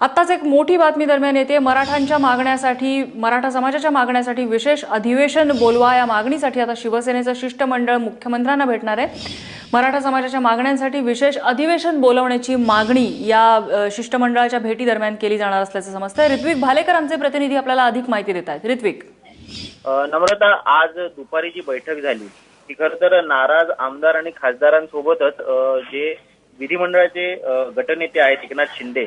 आत्ताच एक मोठी बातमी दरम्यान येते. मराठांच्या मागण्यासाठी मराठा समाजाच्या मागण्यासाठी विशेष अधिवेशन बोलवा या मागणीसाठी आता शिवसेनेचं शिष्टमंडळ मुख्यमंत्र्यांना भेटणार आहे. मराठा समाजाच्या मागण्यांसाठी विशेष अधिवेशन बोलवण्याची मागणी या शिष्टमंडळाच्या भेटी दरम्यान केली जाणार असल्याचं समजतंय. ऋत्विक भालेकर आमचे प्रतिनिधी आपल्याला अधिक माहिती देत आहेत. ऋत्विक. नम्रता आज दुपारी जी बैठक झाली ती खर तर नाराज आमदार आणि खासदारांसोबतच जे विधिमंडळाचे गटनेते आहेत एकनाथ शिंदे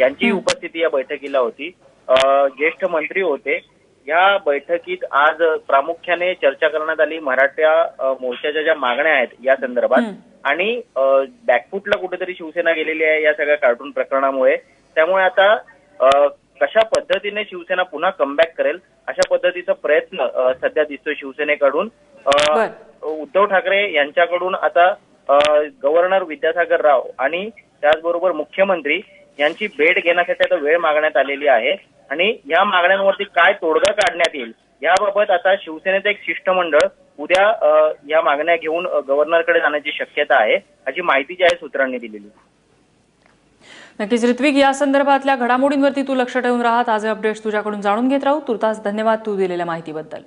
यांची उपस्थिती या बैठकीला होती. ज्येष्ठ मंत्री होते. या बैठकीत आज प्रामुख्याने चर्चा करण्यात आली मराठा मोर्चाच्या ज्या मागण्या आहेत या संदर्भात. आणि बॅकफुटला कुठेतरी शिवसेना गेलेली आहे या सगळ्या कार्टून प्रकरणामुळे. त्यामुळे आता कशा पद्धतीने शिवसेना पुन्हा कमबॅक करेल अशा पद्धतीचा प्रयत्न सध्या दिसतोय शिवसेनेकडून. उद्धव ठाकरे यांच्याकडून आता गव्हर्नर विद्यासागर राव आणि त्याचबरोबर मुख्यमंत्री यांची भेट घेण्यासाठी आता वेळ मागण्यात आलेली आहे. आणि या मागण्यांवरती काय तोडगा काढण्यात येईल याबाबत आता शिवसेनेचं एक शिष्टमंडळ उद्या या मागण्या घेऊन गव्हर्नरकडे जाण्याची शक्यता आहे अशी माहिती जी आहे सूत्रांनी दिलेली. नक्कीच ऋत्विक या संदर्भातल्या घडामोडींवरती तू लक्ष ठेवून राहत. आज अपडेट्स तुझ्याकडून जाणून घेत राहू. तुर्तास धन्यवाद तू दिलेल्या माहितीबद्दल.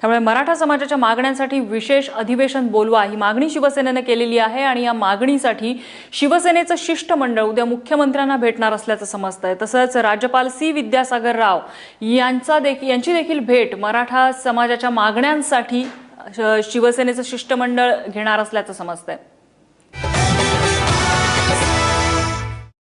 त्यामुळे मराठा समाजाच्या मागण्यांसाठी विशेष अधिवेशन बोलवा ही मागणी शिवसेनेनं केलेली आहे आणि या मागणीसाठी शिवसेनेचं शिष्टमंडळ उद्या मुख्यमंत्र्यांना भेटणार असल्याचं समजतंय. तसंच राज्यपाल सी विद्यासागर राव यांचा देखील यांची देखील भेट मराठा समाजाच्या मागण्यांसाठी शिवसेनेचं शिष्टमंडळ घेणार असल्याचं समजतंय.